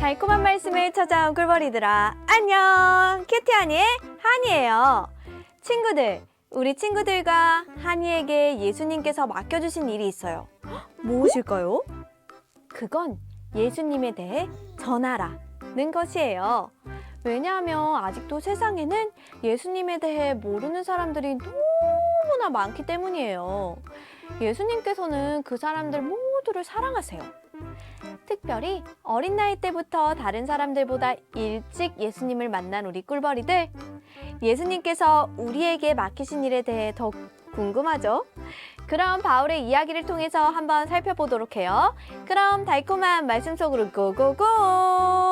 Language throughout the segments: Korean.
달콤한 말씀을 찾아온 꿀벌이들아. 안녕. 큐티 하니의 하니예요. 친구들 우리 친구들과 하니에게 예수님께서 맡겨주신 일이 있어요. 헉, 무엇일까요? 그건 예수님에 대해 전하라는 것이에요. 왜냐하면 아직도 세상에는 예수님에 대해 모르는 사람들이 너무나 많기 때문이에요. 예수님께서는 그 사람들 모두를 사랑하세요 특별히 어린 나이 때부터 다른 사람들보다 일찍 예수님을 만난 우리 꿀벌이들 예수님께서 우리에게 맡기신 일에 대해 더 궁금하죠? 그럼 바울의 이야기를 통해서 한번 살펴보도록 해요. 그럼 달콤한 말씀 속으로 고고고!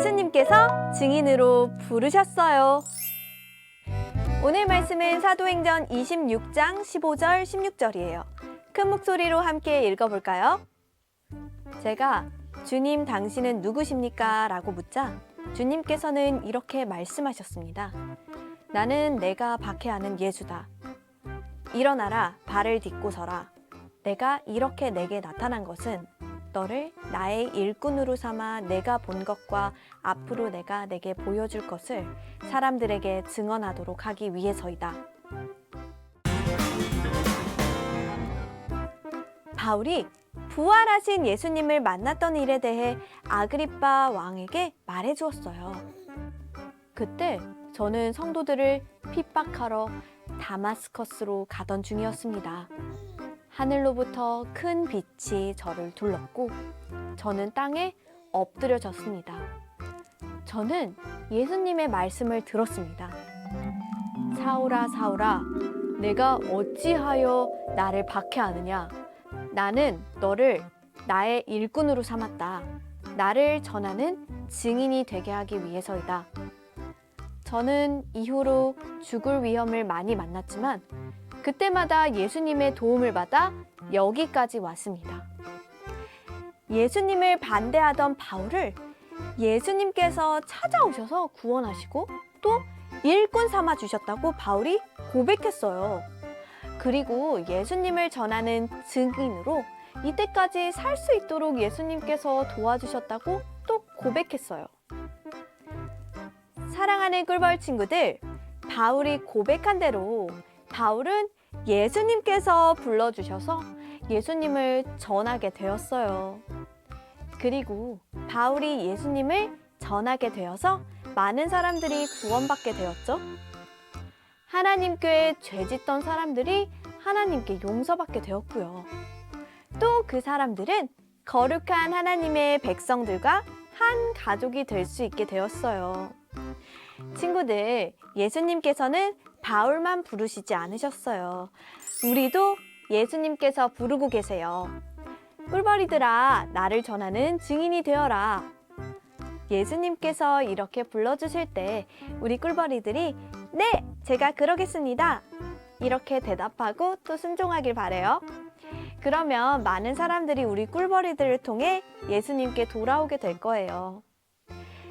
예수님께서 증인으로 부르셨어요. 오늘 말씀은 사도행전 26장 15절 16절이에요. 큰 목소리로 함께 읽어볼까요? 제가 주님 당신은 누구십니까? 라고 묻자 주님께서는 이렇게 말씀하셨습니다. 나는 내가 박해하는 예수다. 일어나라 발을 딛고 서라. 내가 이렇게 내게 나타난 것은 너를 나의 일꾼으로 삼아 내가 본 것과 앞으로 내가 내게 보여줄 것을 사람들에게 증언하도록 하기 위해서이다. 바울이 부활하신 예수님을 만났던 일에 대해 아그리빠 왕에게 말해 주었어요. 그때 저는 성도들을 핍박하러 다마스커스로 가던 중이었습니다. 하늘로부터 큰 빛이 저를 둘렀고 저는 땅에 엎드려졌습니다. 저는 예수님의 말씀을 들었습니다. 사울아 사울아 내가 어찌하여 나를 박해하느냐 나는 너를 나의 일꾼으로 삼았다. 나를 전하는 증인이 되게 하기 위해서이다. 저는 이후로 죽을 위험을 많이 만났지만 그때마다 예수님의 도움을 받아 여기까지 왔습니다. 예수님을 반대하던 바울을 예수님께서 찾아오셔서 구원하시고 또 일꾼 삼아 주셨다고 바울이 고백했어요. 그리고 예수님을 전하는 증인으로 이때까지 살 수 있도록 예수님께서 도와주셨다고 또 고백했어요. 사랑하는 꿀벌 친구들, 바울이 고백한 대로 바울은 예수님께서 불러주셔서 예수님을 전하게 되었어요. 그리고 바울이 예수님을 전하게 되어서 많은 사람들이 구원받게 되었죠. 하나님께 죄 짓던 사람들이 하나님께 용서받게 되었고요. 또 그 사람들은 거룩한 하나님의 백성들과 한 가족이 될 수 있게 되었어요. 친구들, 예수님께서는 바울만 부르시지 않으셨어요. 우리도 예수님께서 부르고 계세요. 꿀벌이들아, 나를 전하는 증인이 되어라. 예수님께서 이렇게 불러주실 때 우리 꿀벌이들이 네, 제가 그러겠습니다. 이렇게 대답하고 또 순종하길 바래요. 그러면 많은 사람들이 우리 꿀벌이들을 통해 예수님께 돌아오게 될 거예요.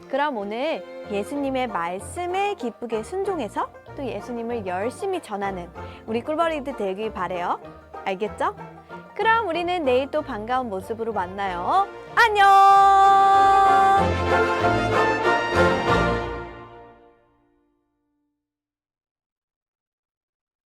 그럼 오늘 예수님의 말씀에 기쁘게 순종해서 또 예수님을 열심히 전하는 우리 꿀벌이들 되길 바래요. 알겠죠? 그럼 우리는 내일 또 반가운 모습으로 만나요. 안녕!